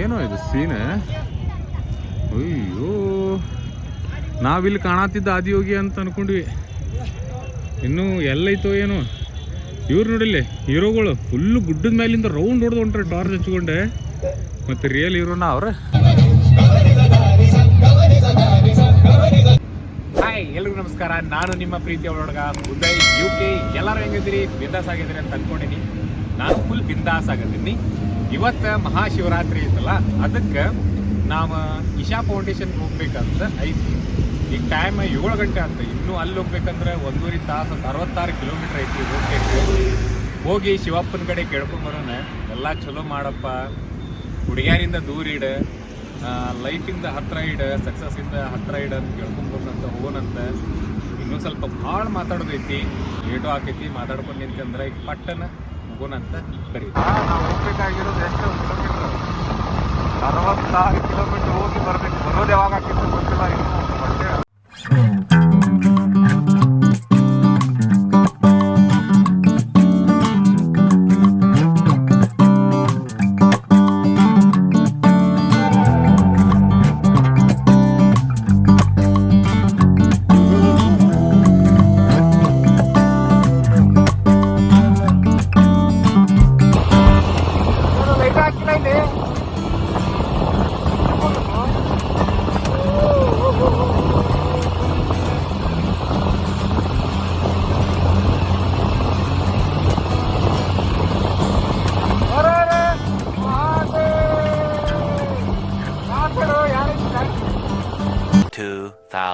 ಏನೋ ಇದು ಸೀನ್? ಅಯ್ಯೋ. ನಾವಿಲ್ಲಿ ಕಾಣತ್ತಿದ್ದ ಆದಿಯೋಗಿ ಅಂತ ಅನ್ಕೊಂಡ್ವಿ. ಇನ್ನು ಎಲ್ಲೈತೋ ಏನೋ. ಇವ್ರು ನೋಡಿಲ್ಲಿ ಹೀರೋಗಳು ಫುಲ್ಲು ಗುಡ್ಡದ ಮೇಲಿಂದ ರೌಂಡ್ ಹೊಡೆದು ಹೊಂಟ್ರೆ ಟಾರ್ಚ್ ಹಚ್ಕೊಂಡೆ. ಮತ್ತೆ ರಿಯಲ್ ಹೀರೋನ ಅವ್ರ. ಹಾಯ್ ಎಲ್ರಿಗೂ ನಮಸ್ಕಾರ. ನಾನು ನಿಮ್ಮ ಪ್ರೀತಿಯ ಹುಡುಗ ಉದಯ್ ಯು ಕೆ ಎಲ್ಲರೂ ಹೆಂಗಿದ್ದೀರಿ? ಬಿಂದಾಸ್ ಆಗಿದ್ದೀರಿ ಅಂತ ಅನ್ಕೊಂಡಿನಿ ನಾನು ಫುಲ್ ಬಿಂದಾಸ್ ಆಗದೀನಿ ಇವತ್ತು ಮಹಾಶಿವರಾತ್ರಿ ಐತಲ್ಲ, ಅದಕ್ಕೆ ನಾವು ಇಶಾ ಫೌಂಡೇಶನ್ ಹೋಗ್ಬೇಕಂತ ಐತಿ. ಈಗ ಟೈಮ್ ಏಳು ಗಂಟೆ ಅಂತ, ಇನ್ನೂ ಅಲ್ಲಿ ಹೋಗ್ಬೇಕಂದ್ರೆ ಒಂದೂವರೆ ತಾಸು ಅರವತ್ತಾರು ಕಿಲೋಮೀಟರ್ ಐತಿ ಹೋಗ್ಬೇಕು ಹೋಗಿ ಶಿವಪ್ಪನ ಕಡೆ ಕೇಳ್ಕೊಂಬರೋಣ ಎಲ್ಲ ಚಲೋ ಮಾಡಪ್ಪ. ಹುಡುಗಿಯರಿಂದ ದೂರ ಇಡ ಲೈಫಿಂದ ಹತ್ರ ಇಡ ಸಕ್ಸಸ್ಸಿಂದ ಹತ್ರ ಇಡ ಅಂತ ಕೇಳ್ಕೊಂಬರೋಣಂತ ಹೋಗೋಣಂತ ಇನ್ನೂ ಸ್ವಲ್ಪ ಭಾಳ ಮಾತಾಡೋದೈತಿ ಲೇಟು ಹಾಕೈತಿ ಮಾತಾಡ್ಕೊಂಡು ನಿಂತಂದ್ರೆ ಈಗ ಪಟ್ಟನ ಹೋಗೋಣಂತ ಬರೀ ನಾವು ಹೋಗ್ಬೇಕಾಗಿರೋದು ಎಷ್ಟು? ಕಿಲೋಮೀಟರ್ ಅರವತ್ತಾರು ಕಿಲೋಮೀಟರ್ ಹೋಗಿ ಬರ್ಬೇಕು. ಬರೋದು ಯಾವಾಗ ಆಕಿತ್ತು ಗೊತ್ತಿಲ್ಲ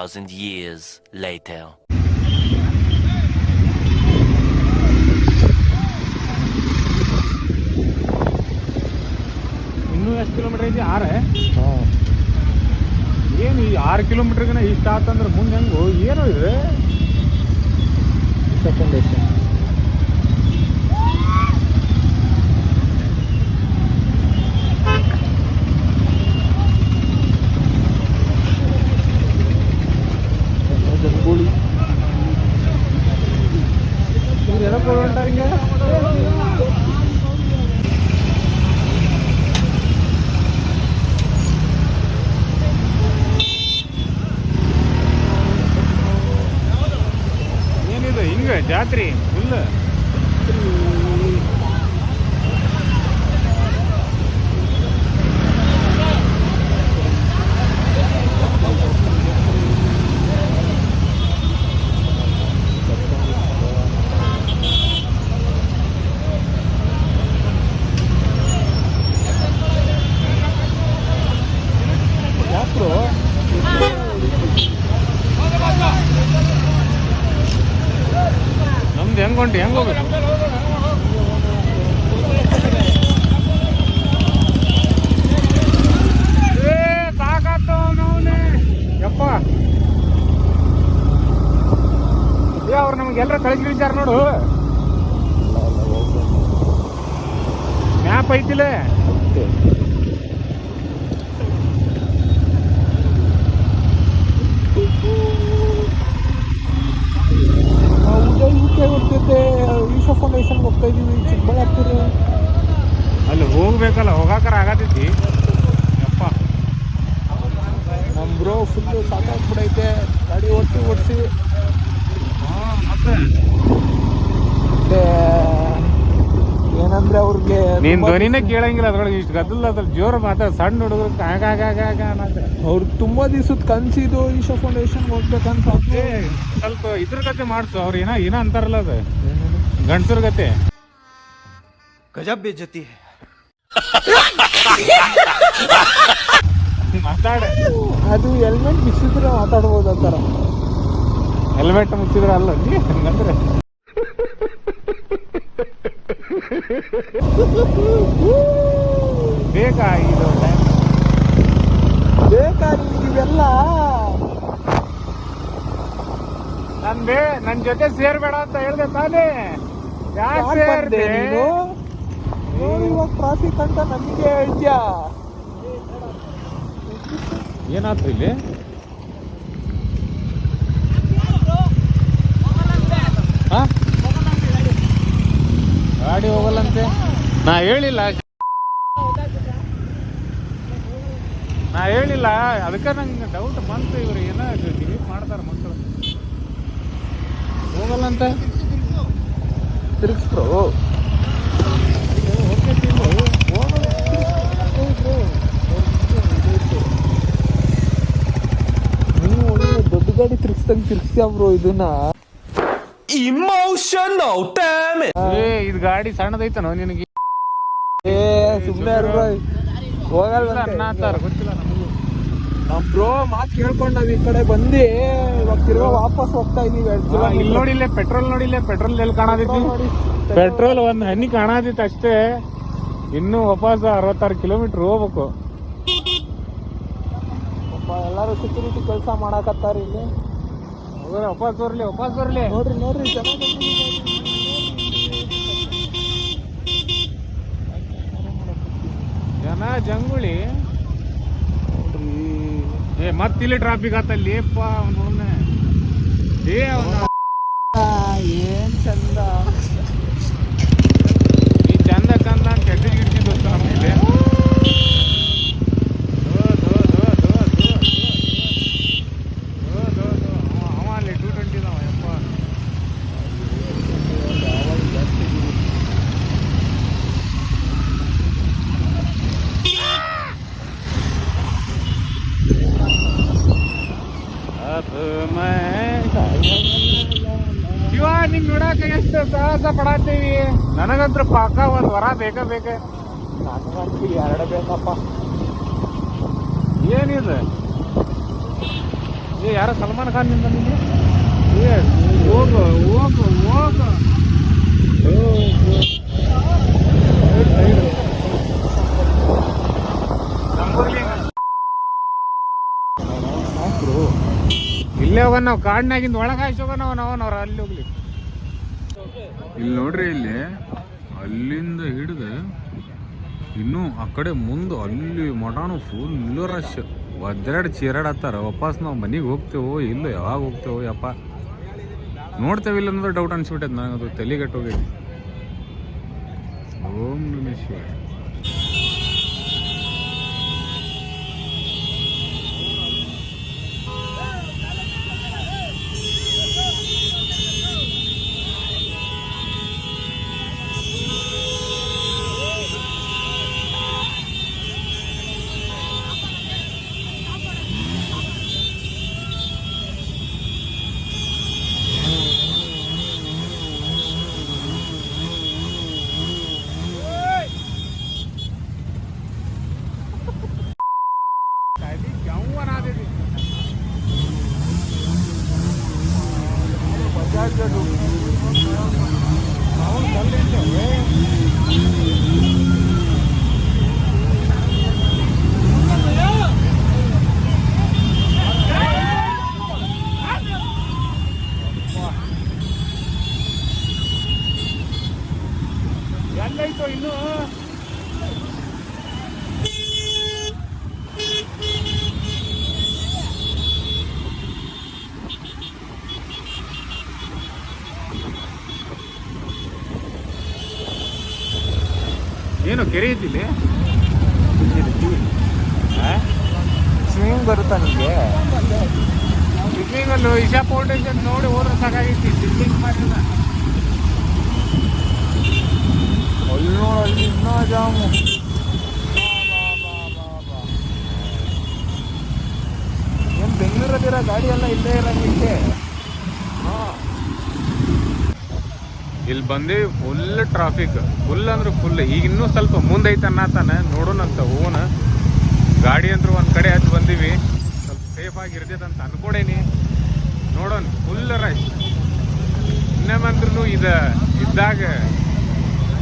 2,000 years later. ಇನ್ನೂ ಎಷ್ಟು ಕಿಲೋಮೀಟರ್ ಐತಿ ಆರೆ? ಏನು ಈ ಆರು ಕಿಲೋಮೀಟರ್ಗಿನ ಇಷ್ಟ ಆತಂದ್ರೆ ಮುಂದೆ ಹೆಂಗು? ಏನೋ ಇದೆ. ಸೆಕೆಂಡ್ ಐತೆ ಏ ಕಳಿಸಿ ವಿಚಾರ ಎಲ್ಲರ ನೋಡು ಮ್ಯಾಪ್ ಐತಿಲ್ಲ ಹೋಗ್ತಿದ್ದೆ. ಈಶಾ ಫೌಂಡೇಶನ್ಗೆ ಹೋಗ್ತಾ ಇದೀವಿ. ಚಿಕ್ಕಬಳ್ಳಾಪುರ. ಅಲ್ಲಿ ಹೋಗ್ಬೇಕಲ್ಲ ಹೋಗಾಕರ ಆಗತೈತಿ. ಯಪ್ಪ. ನಮ್ಮ ಬ್ರೋ ಫುಲ್ಲು ಸಾಕಾಗ್ಬಿಡೈತೆ. ಗಾಡಿ ಓಡಿಸಿ ಓಡಿಸಿ. ಏನಂದ್ರೆ ಅವ್ರಿಗೆ ನೀನ್ ಧ್ವನಿನೇ ಕೇಳಂಗಿಲ್ಲ ಅದ್ರೊಳಗೆ ಇಷ್ಟು ಗದ್ದಲ್ಲ ಅದ್ರ ಜೋರು ಮಾತಾಡ ಸಣ್ಣ ಹುಡುಗರು ಆಗಾಗಾಗ ಅವ್ರು ತುಂಬಾ ದಿವಸದ ಕನ್ಸಿದ್ದು ಈಶಾ ಫೌಂಡೇಶನ್ ಹೋಗ್ಬೇಕಂತ ಸ್ವಲ್ಪ ಇದ್ರ ಕತೆ ಮಾಡಿಸು ಅವ್ರು ಏನೋ ಏನ ಅಂತಾರಲ್ಲ ಅದು. ಗಂಡಸರ ಕತೆ ಗಜಬ್ ಬೇಜತಿ ಮಾತಾಡ. ಅದು ಎಲ್ಮೆಂಟ್ ಬಿಚ್ಚಿದ್ರೆ ಮಾತಾಡ್ಬೋದು ಅಂತಾರ ಹೆಲ್ಮೆಟ್ ಮುಚ್ಚಿದ್ರೆ ಅಲ್ಲ ಹಂಗಂದ್ರೆ. ಬೇಕಾ ಇದು time? ಬೇಕಾ ಇವೆಲ್ಲ? ನನ್ ಬೇ ನನ್ ಜೊತೆ ಸೇರ್ಬೇಡ ಅಂತ ಹೇಳ್ದೆ ತಾನೇ. ಯಾಕೆ ಸೇರ್ದೆ? ನೀನು? ಇವಾಗ ಟ್ರಾಫಿಕ್ ಅಂತ ನನಗೆ ಹೇಳ್ತೀಯ ಏನಾಯ್ತು ಇಲ್ಲಿ? ಗಾಡಿ ಹೋಗಲ್ಲಂತೆ. ನಾ ಹೇಳಿಲ್ಲ. ನಾ ಹೇಳಿಲ್ಲ. ಅದಕ್ಕೆ ನಂಗೆ ಡೌಟ್ ಬಂತು ಇವ್ರು ಏನೋ ಡಿಲೀಟ್ ಮಾಡ್ತಾರೆ ಮಕ್ಕಳು. ಹೋಗಲ್ಲಂತೆ. ತಿರುಗಿಸ್ರು. ನೀವು ಒಳ್ಳೆ ದೊಡ್ಡ ಗಾಡಿ ತಿರ್ಗಿಸ್ದಂಗೆ ತಿರ್ಗಿಸ್ಯಾ ಬ್ರೋ ಇದನ್ನ? ಇಮೋಷನ್ damn ಏ ಇದು ಗಾಡಿ ಸಣ್ಣದೈತನೋ ನಿನಗೆ? ಏ ಸುಮ್ಮನೆ ಬ್ರೋ ಹೋಗಲ್ಲ ಅನ್ನತ್ತಾರ ಗೊತ್ತಿಲ್ಲ ನಮಗೂ. ನಮ್ ಬ್ರೋ ಮಾತು ಕೇಳ್ಕೊಂಡು ನಾವ್ ಈ ಕಡೆ ಬಂದು. ಇವಾಗ ತಿರ್ಗಾ ವಾಪಸ್ ಹೋಗ್ತಾ ಇದೀವಿ. ಇಲ್ಲಿ ನೋಡಿಲ್ಲ ಪೆಟ್ರೋಲ್ ನೋಡಿಲ್ಲ ಪೆಟ್ರೋಲ್ ಎಲ್ಲಿ ಕಾಣದಿತ್ತು? ಪೆಟ್ರೋಲ್ ಒಂದ್ ಹನಿ ಕಾಣದಿತ್ತು ಅಷ್ಟೇ. ಇನ್ನು ವಾಪಸ್ ಅರವತ್ತಾರು ಕಿಲೋಮೀಟರ್ ಹೋಗ್ಬೇಕು. ಅಪ್ಪ ಎಲ್ಲಾರು ಸೆಕ್ಯೂರಿಟಿ ಕೆಲಸ ಮಾಡಾಕತ್ತಾರ ಇಲ್ಲಿ. ವಾಪಸ್ ಬರ್ಲಿ ವಾಪಸ್ ಬರ್ಲಿ. ನೋಡ್ರಿ ನೋಡ್ರಿ ಚೆನ್ನಾಗಿ ಜನ ಜಂಗುಳಿ. ಏ ಮತ್ತಿಲ್ಲಿ ಟ್ರಾಫಿಕ್ ಆತಲ್ಲಿ ಏಪ್ಪ ಅವನು ಏ ಅವ್ನ ಎಷ್ಟು ಸಾಹಸ ಪಡಾತೀವಿ ನನಗಂತೂ ಪಾಕ ಒಂದ್ ವರ ಬೇಕ ಬೇಕ ನನಗಂತೂ ಎರಡು ಬೇಕಪ್ಪ. ಏನಿದೆ? ಏ ಯಾರ ಸಲ್ಮಾನ್ ಖಾನ್ನಿಂದ ನಿಮಗೆ? ಏ ಹೋಗು ಹೋಗು ಹೋಗು. ಇಲ್ಲೇ ಹೋಗೋಣ ನಾವು ಕಾಡಿನಾಗಿಂದ ಒಳಗೆ ಹಾಯ್ಸೋಗೋಣ ನಾವು ನಾವು ಅವ್ರು ಅಲ್ಲಿ ಹೋಗ್ಲಿ. ಇಲ್ಲಿ ನೋಡ್ರಿ ಇಲ್ಲಿ, ಅಲ್ಲಿಂದ ಹಿಡಿದು ಇನ್ನೂ ಆ ಕಡೆ ಮುಂದೆ ಅಲ್ಲಿ ಮಠಾನು ಫುಲ್ ರಶ್ ಒದ್ದೆರಡು ಚೀರಾಡತ್ತಾರ ವಾಪಸ್ ನಾವು ಮನೆಗೆ ಹೋಗ್ತೇವೋ, ಇಲ್ಲ ಯಾವಾಗ ಹೋಗ್ತೇವೋ, ಯಪ್ಪ. ನೋಡ್ತೇವೆ ಇಲ್ಲ ಅಂದ್ರೆ ಡೌಟ್ ಅನ್ಸ್ಬಿಟ್ಟೈತೆ ನನಗದು ತಲೆಗೆಟ್ಟೋಗೈತಿ ಓಂ ನಮ ಎಲ್ಲೈತೋ ಇನ್ನು. ಏನು ಕೆರೆ ಇದ್ದಿಲ್ಲಿ? ಸ್ವಿಮ್ಮಿಂಗ್ ಬರುತ್ತಾ ನಿಮಗೆ ಸ್ವಿಮ್ಮಿಂಗ್ ಅಲ್ಲೂ ಇಶಾ ಫೌಂಡೇಶನ್ ನೋಡಿ ಹೋದ್ರೆ ಸಾಕಾಗಿತ್ತು ಸ್ವಿಮ್ಮಿಂಗ್ ಮಾಡಿಲ್ಲ ಅಲ್ಲಿ ನೋಡು ಅಲ್ಲಿ ಇನ್ನೂ ಜಾಮು? ಏನು ಬೆಂಗಳೂರಲ್ಲಿರೋ ಗಾಡಿ ಎಲ್ಲ ಇಲ್ಲೇ ಇರಂಗಿಕ್ಕೆ ಇಲ್ಲಿ ಬಂದೇವಿ ಫುಲ್ ಟ್ರಾಫಿಕ್ ಫುಲ್ ಅಂದ್ರೆ ಫುಲ್ ಈಗ ಇನ್ನೂ ಸ್ವಲ್ಪ ಮುಂದೈತೆ ಅನ್ನತಾನೆ ನೋಡೋಣಂತ ಹೋಗೋಣ. ಗಾಡಿ ಅಂದ್ರೆ ಒಂದು ಕಡೆ ಹಚ್ಚಿ ಬಂದೀವಿ. ಸ್ವಲ್ಪ ಸೇಫ್ ಇರ್ತೈತೆ ಅಂತ ಅನ್ಕೊಡೇನಿ. ನೋಡೋಣ ಫುಲ್ ರಶ್ ಇನ್ನೇಮಂದ್ರೂ ಇದ, ಇದ್ದಾಗ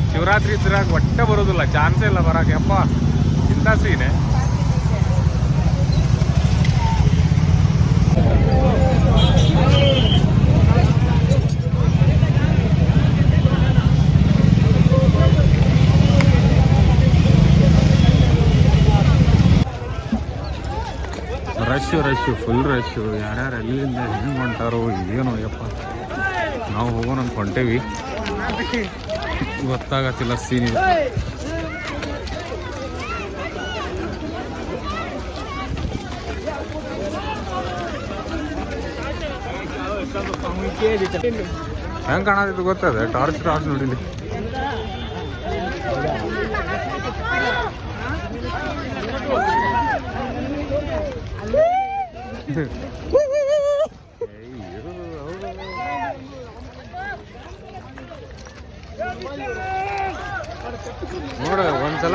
ಶಿವರಾತ್ರಿ ಇದ್ರಾಗ ಒಟ್ಟೆ ಬರೋದಿಲ್ಲ ಚಾನ್ಸೇ ಇಲ್ಲ ಬರಕ್ಕೆ ಅಪ್ಪ ಇಂಥ ಸೀನೆ ರಶ್ ರಶ್ ಫುಲ್ ರಶ್ ಯಾರ್ಯಾರು ಎಲ್ಲಿಂದ ಹೆಂಗೆ ಹೊಂಟಾರೋ, ಏನೋ, ಯಪ್ಪ. ನಾವು ಹೋಗೋಣ ಹೊಂಟೇವಿ. ಗೊತ್ತಾಗತ್ತಿಲ್ಲ ಸೀನ್ ಇದೆ. ಹೆಂಗೆ ಕಾಣೋದಿತ್ತು ಗೊತ್ತದೆ ಟಾರ್ಚ್ ಟಾರ್ಚ್ ನೋಡಿಲಿ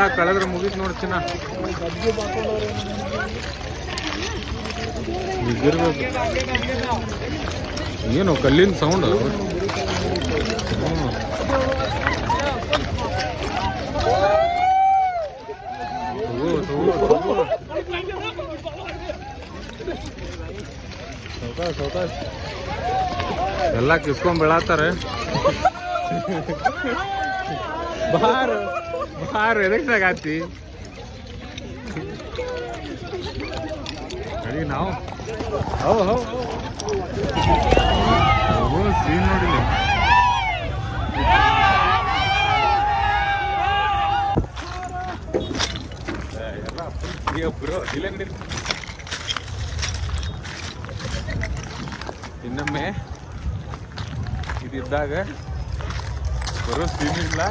ಒಂದ್ಸಲ ಕಳೆದ್ರೆ ಮುಗೀತು ನೋಡ್ತೀನ ಏನು ಕಲ್ಲಿನ ಸೌಂಡ್ ಎಲ್ಲ ಕಿಸ್ಕೊಂಡ್ ಬೆಳಾತಾರೆ. ಬಾರ್. ಬಾರ್ ಎದಕ್ಕೆ ಸಾಕಾತಿ ನಾವು. ಹೌ ಹೌ ಸೀನ್ ನೋಡಿಲ್ಲ. ಇಲ್ಲೇ ಇನ್ನೊಮ್ಮೆ ಇದಿದ್ದಾಗ ಬರೋ ಸೀನ್ ಇಲ್ಲ.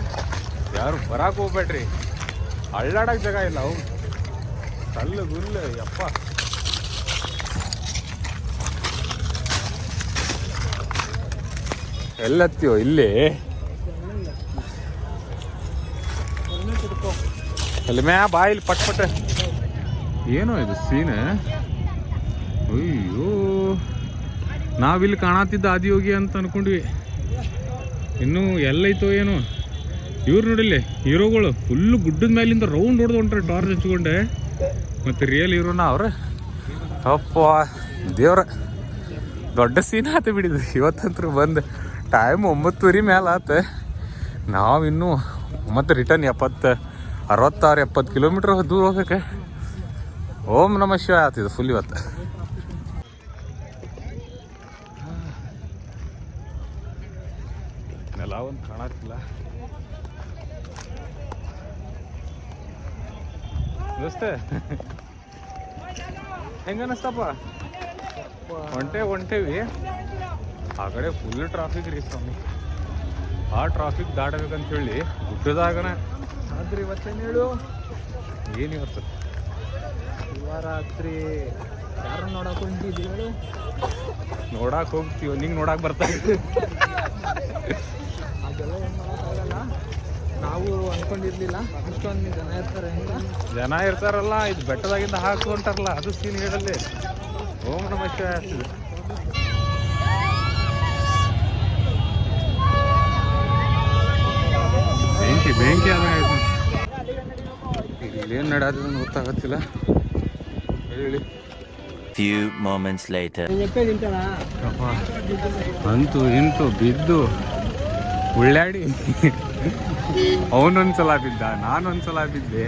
ಯಾರು ಬರಾಕ್ ಹೋಗ್ಬೇಡ್ರಿ. ಅಳ್ಳಾಡಕ್ ಜಾಗ ಇಲ್ಲ ಅವು ಕಲ್ಲು, ಗುಲ್ಲು, ಯಪ್ಪ. ಎಲ್ಲತ್ತೀವೋ ಇಲ್ಲಿ? ಎಲ್ಮ್ಯಾ ಮ್ಯಾ, ಬಾ ಇಲ್ಲಿ ಪಟ್ ಪಟ್. ಏನೋ ಇದು ಸೀನ್? ಅಯ್ಯೋ. ನಾವಿಲ್ಲಿ ಕಾಣತಿದ್ದ ಆದಿಯೋಗಿ ಅಂತ ಅನ್ಕೊಂಡ್ವಿ. ಇನ್ನು ಎಲ್ಲೈತೋ ಏನೋ? ಇವ್ರು ನೋಡಿಲ್ಲ, ಹೀರೋಗಳು ಫುಲ್ ಗುಡ್ಡದ ಮೇಲಿಂದ ರೌಂಡ್ ಹೊಡೆದು ಹೊಂಟ್ರೆ ಟಾರ್ಚ್ ಹಚ್ಕೊಂಡೆ. ಮತ್ತೆ ರಿಯಲ್ ಹೀರೋನ ಅವ್ರ. ಅಪ್ಪ, ದೇವ್ರ, ದೊಡ್ಡ ಸೀನ್ ಆತ ಬಿಡಿದ್ರಿ ಇವತ್ತಂತ್ರ ಬಂದು ಟೈಮ್ ಒಂಬತ್ತುವರೆ ಮೇಲೆ ಆತ. ನಾವಿನ್ನೂ ಮತ್ತೆ ರಿಟರ್ನ್ ಎಪ್ಪತ್ತು, ಅರವತ್ತಾರು ಎಪ್ಪತ್ತು ಕಿಲೋಮೀಟ್ರ್ ದೂರ ಹೋಗಕ್ಕೆ ಓಂ ನಮ ಶಿವ ಆತಿದ್ದು ಫುಲ್ ಇವತ್ತು. ದೋಸ್ತ ಹೆಂಗ ಅನಸ್ತಪ್ಪ ಹೊಂಟೆ ಹೊಂಟೇವಿ ಆ ಕಡೆ ಫುಲ್ ಟ್ರಾಫಿಕ್ ರೀ ಸ್ವಾಮಿ. ಆ ಟ್ರಾಫಿಕ್ ದಾಟಬೇಕಂತ ಹೇಳಿ ಗುಡ್ಡದಾಗನ ಆದ್ರೆ ಇವತ್ತೇನು ಹೇಳು? ಏನು ಇವತ್ತು? ರಾತ್ರಿ ಯಾರು ನೋಡಕ್ ಹೊಂಟಿದ್ದೀವಿ ಹೇಳು? ನೋಡಾಕ್ ಹೋಗ್ತೀವಿ. ನಿಂಗೆ ನೋಡಕ್ ಬರ್ತಾ ನಾವು ಅನ್ಕೊಂಡಿರ್ಲಿಲ್ಲ. ಅಷ್ಟೊಂದು ಜನ ಇರ್ತಾರೆ ಅಂತ. ಜನ ಇರ್ತಾರಲ್ಲ ಇದು ಬೆಟ್ಟದಾಗಿಂದ ಹಾಕೊಂತಾರಲ್ಲ ಅದು ಸೀನ್ ಹೇಳಲ್ಲಿ. ಓಂ ನಮ ಶಿವ ಆಗ್ತದೆ ಬೆಂಕಿ ಬೆಂಕಿ ಆದಂಗೆ ಇಲ್ಲೇನು ನಡೆಯೋದು ಗೊತ್ತಾಗತ್ತಿಲ್ಲ. ಹೇಳಿ Few moments later. ಅಪ್ಪ ಅಂತೂ ಇಂತೂ ಬಿದ್ದು ಉಳ್ಳಾಡಿ. ಅವನೊಂದ್ಸಲ ಬಿದ್ದ ನಾನೊಂದ್ಸಲ ಬಿದ್ದೆ.